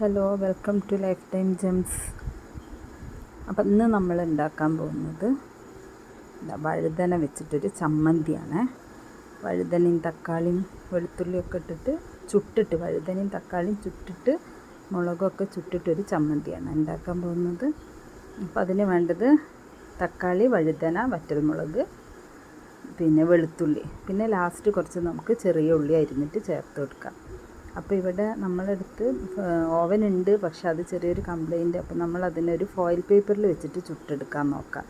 Hello welcome to life time gems appam ഇന്ന് നമ്മൾ ഉണ്ടാക്കാൻ പോകുന്നത് വഴുതന വെച്ചിട്ടൊരു ചമ്മന്തിയാണ്. വഴുതനയും തക്കാളിയും വെളുത്തുള്ളിയൊക്കെ ഇട്ടിട്ട് ചുട്ടിട്ട് വഴുതനയും തക്കാളിയും ചുട്ടിട്ട് മുളകൊക്കെ ചുട്ടിട്ടൊരു ചമ്മന്തിയാണ് ഉണ്ടാക്കാൻ പോകുന്നത്. അപ്പോൾ അതിന് വേണ്ടത് തക്കാളി വഴുതന വറ്റൽമുളക് പിന്നെ വെളുത്തുള്ളി. പിന്നെ ലാസ്റ്റ് കുറച്ച് നമുക്ക് ചെറിയ ഉള്ളി അരിഞ്ഞിട്ട് ചേർത്ത് കൊടുക്കാം. അപ്പോൾ ഇവിടെ നമ്മളെടുത്ത് ഓവൻ ഉണ്ട് പക്ഷെ അത് ചെറിയൊരു കംപ്ലൈന്റ് അപ്പോൾ നമ്മൾ അതിനൊരു ഫോയിൽ പേപ്പറിൽ വെച്ചിട്ട് ചുട്ടെടുക്കാൻ നോക്കാം.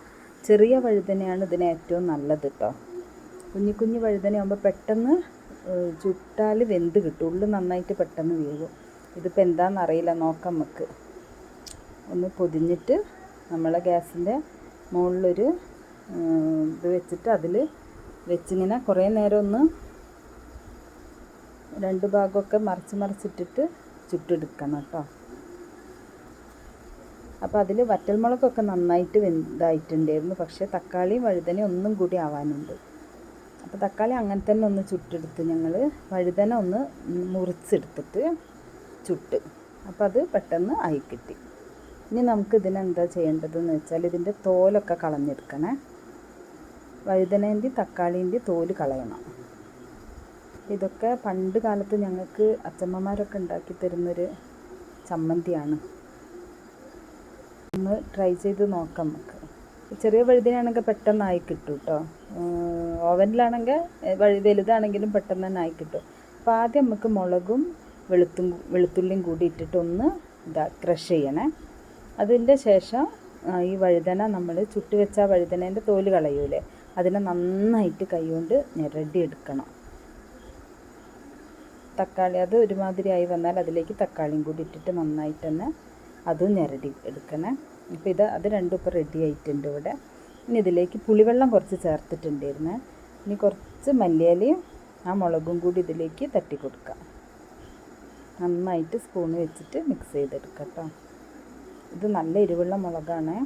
ചെറിയ വഴുതനയാണ് ഇതിന് ഏറ്റവും നല്ലത് കേട്ടോ കുഞ്ഞു കുഞ്ഞു വഴുതനയാകുമ്പോൾ പെട്ടെന്ന് ചുട്ടാൽ വെന്ത് കിട്ടും. ഉള്ളു നന്നായിട്ട് പെട്ടെന്ന് വീഴും. ഇതിപ്പോൾ എന്താണെന്ന് അറിയില്ല. നോക്കാം നമുക്ക്. ഒന്ന് പൊതിഞ്ഞിട്ട് നമ്മളെ ഗ്യാസിന്റെ മുകളിലൊരു ഇത് വെച്ചിട്ട് അതിൽ വെച്ചിങ്ങനെ കുറേ നേരം ഒന്ന് രണ്ട് ഭാഗമൊക്കെ മറിച്ച് മറിച്ചിട്ടിട്ട് ചുട്ടെടുക്കണം കേട്ടോ. അപ്പോൾ അതിൽ വറ്റൽമുളകൊക്കെ നന്നായിട്ട് വെന്തായിട്ടുണ്ടായിരുന്നു. പക്ഷേ തക്കാളിയും വഴുതനയും ഒന്നും കൂടി ആവാനുണ്ട്. അപ്പോൾ തക്കാളി അങ്ങനെ തന്നെ ഒന്ന് ചുട്ടെടുത്ത് ഞങ്ങൾ വഴുതന ഒന്ന് മുറിച്ചെടുത്തിട്ട് ചുട്ട്. അപ്പോൾ അത് പെട്ടെന്ന് ആയി കിട്ടി. ഇനി നമുക്ക് ഇതിനെന്താ ചെയ്യേണ്ടതെന്ന് വെച്ചാൽ ഇതിന്റെ തോലൊക്കെ കളഞ്ഞെടുക്കണേ. വഴുതനേന്റെ തക്കാളീന്റെ തോൽ കളയണം. ഇതൊക്കെ പണ്ട് കാലത്ത് ഞങ്ങൾക്ക് അച്ചമ്മമാരൊക്കെ ഉണ്ടാക്കി തരുന്നൊരു ചമ്മന്തിയാണ്. ഒന്ന് ട്രൈ ചെയ്ത് നോക്കാം നമുക്ക്. ചെറിയ വഴുതിനാണെങ്കിൽ പെട്ടെന്ന് ആയി കിട്ടും കേട്ടോ ഓവനിലാണെങ്കിൽ വലുതാണെങ്കിലും പെട്ടെന്ന് തന്നെ ആയി കിട്ടും. അപ്പോൾ ആദ്യം നമുക്ക് മുളകും വെളുത്തും വെളുത്തുള്ളിയും കൂടി ഇട്ടിട്ടൊന്ന് ഇതാ ക്രഷ് ചെയ്യണേ. അതിന്റെ ശേഷം ഈ വഴുതന നമ്മൾ ചുട്ടുവെച്ച വഴുതനേന്റെ തോൽ കളയൂലേ? അതിനെ നന്നായിട്ട് കൈകൊണ്ട് ഞെരടി എടുക്കണം. തക്കാളി അത് ഒരുമാതിരി ആയി വന്നാൽ അതിലേക്ക് തക്കാളിയും കൂടി ഇട്ടിട്ട് നന്നായിട്ട് തന്നെ അതും ഞെരടി എടുക്കണേ. അപ്പോൾ ഇത് അത് രണ്ടും ഇപ്പോൾ റെഡി ആയിട്ടുണ്ട് ഇവിടെ. ഇനി ഇതിലേക്ക് പുളിവെള്ളം കുറച്ച് ചേർത്തിട്ടുണ്ടായിരുന്നേ. ഇനി കുറച്ച് മല്ലിയിലയും ആ മുളകും കൂടി ഇതിലേക്ക് തട്ടി കൊടുക്കാം. നന്നായിട്ട് സ്പൂൺ വെച്ചിട്ട് മിക്സ് ചെയ്തെടുക്കാം കേട്ടോ. ഇത് നല്ല എരിവുള്ള മുളകാണ്.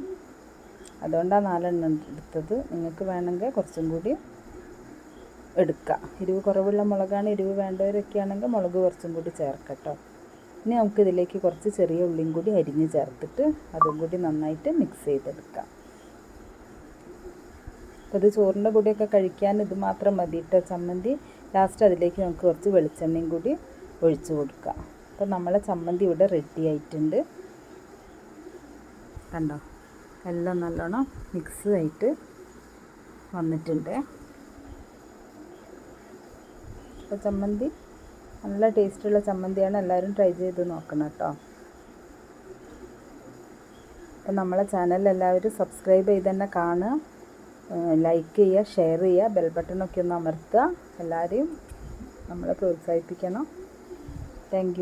അതുകൊണ്ടാണ് നാലെണ്ണം എടുത്തത്. നിങ്ങൾക്ക് വേണമെങ്കിൽ കുറച്ചും കൂടി എടുക്കുക. എരിവ് കുറവുള്ള മുളകാണ് എരിവ് വേണ്ടവരൊക്കെ ആണെങ്കിൽ മുളക് കുറച്ചും കൂടി ചേർക്കട്ടോ ഇനി നമുക്ക് ഇതിലേക്ക് കുറച്ച് ചെറിയ ഉള്ളിയും കൂടി അരിഞ്ഞ് ചേർത്തിട്ട് അതും കൂടി നന്നായിട്ട് മിക്സ് ചെയ്തെടുക്കാം. അപ്പോൾ ഇത് ചോറിന്റെ കൂടിയൊക്കെ കഴിക്കാൻ ഇത് മാത്രം മതി കേട്ടോ ചമ്മന്തി. ലാസ്റ്റ് അതിലേക്ക് നമുക്ക് കുറച്ച് വെളിച്ചെണ്ണയും കൂടി ഒഴിച്ചു കൊടുക്കാം. അപ്പോൾ നമ്മളെ ചമ്മന്തി ഇവിടെ റെഡി ആയിട്ടുണ്ട്. കണ്ടോ? എല്ലാം നല്ലോണം മിക്സ് ആയിട്ട് വന്നിട്ടുണ്ട്. അപ്പോൾ ചമ്മന്തി. നല്ല ടേസ്റ്റുള്ള ചമ്മന്തിയാണ് എല്ലാവരും ട്രൈ ചെയ്ത് നോക്കണം കേട്ടോ. അപ്പോൾ നമ്മളെ ചാനൽ എല്ലാവരും സബ്സ്ക്രൈബ് ചെയ്ത് തന്നെ കാണുക. ലൈക്ക് ചെയ്യുക ഷെയർ ചെയ്യുക ബെൽ ബട്ടണൊക്കെ ഒന്ന് അമർത്തുക. എല്ലാവരെയും നമ്മളെ പ്രോത്സാഹിപ്പിക്കണം. താങ്ക്